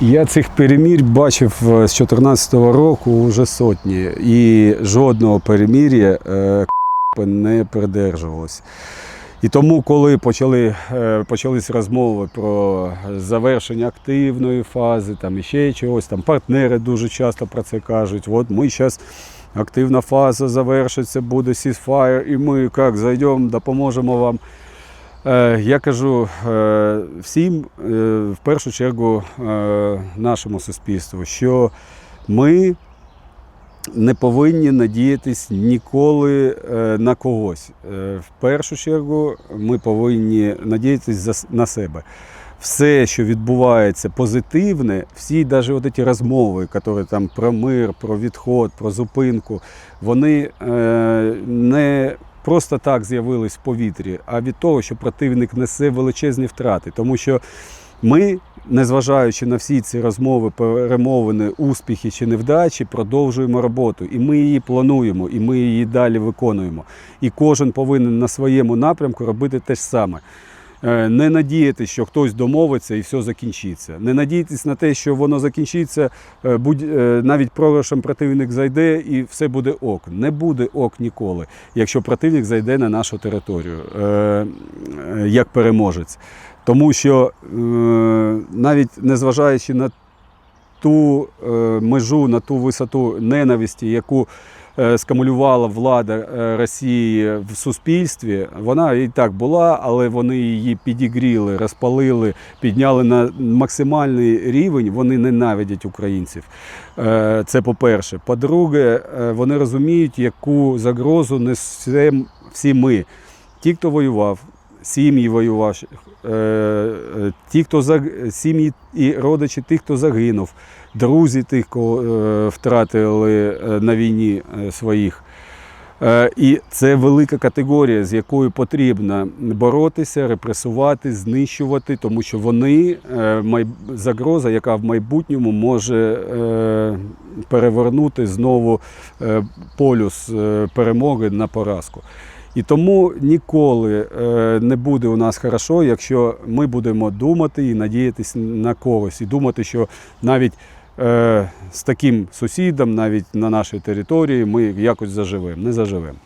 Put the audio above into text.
Я цих перемір бачив е, з 2014 року вже сотні, і жодного перемір'я е, не придержувалось. І тому, коли почали, е, почались розмови про завершення активної фази, там іще чогось, там партнери дуже часто про це кажуть. От ми зараз активна фаза завершиться, буде ceasefire, і ми як зайдемо, допоможемо вам. Е, Я кажу е, всім, е, в першу чергу, нашому суспільству, що ми не повинні надіятись ніколи на когось. В першу чергу ми повинні надіятись на себе. Все, що відбувається позитивне, всі навіть ці розмови, які там про мир, про відход, про зупинку, вони не просто так з'явились в повітрі, а від того, що противник несе величезні втрати. Тому що ми, незважаючи на всі ці розмови, перемовини, успіхи чи невдачі, продовжуємо роботу. І ми її плануємо, і ми її далі виконуємо. І кожен повинен на своєму напрямку робити те ж саме. Е, Не надіятися, що хтось домовиться і все закінчиться. Не надіятись на те, що воно закінчиться, е, е, навіть програшем противник зайде і все буде ок. Не буде ок ніколи, якщо противник зайде на нашу територію як переможець. Тому що навіть незважаючи на ту межу, на ту висоту ненависті, яку скамулювала влада е, Росії в суспільстві, вона і так була, але вони її підігріли, розпалили, підняли на максимальний рівень. Вони ненавидять українців. Е, Це по-перше. По-друге, е, вони розуміють, яку загрозу несемо всі ми. Ті, хто воював, сім'ї воював, е, е, ті, хто сім'ї і родичі тих, хто загинув, друзі тих, кого е, втратили на війні своїх. І це велика категорія, з якою потрібно боротися, репресувати, знищувати, тому що вони загроза, яка в майбутньому може перевернути знову полюс перемоги на поразку. І тому ніколи е, не буде у нас хорошо, якщо ми будемо думати і надіятися на когось, і думати, що навіть е, з таким сусідом, навіть на нашій території, ми якось заживемо. Не заживемо.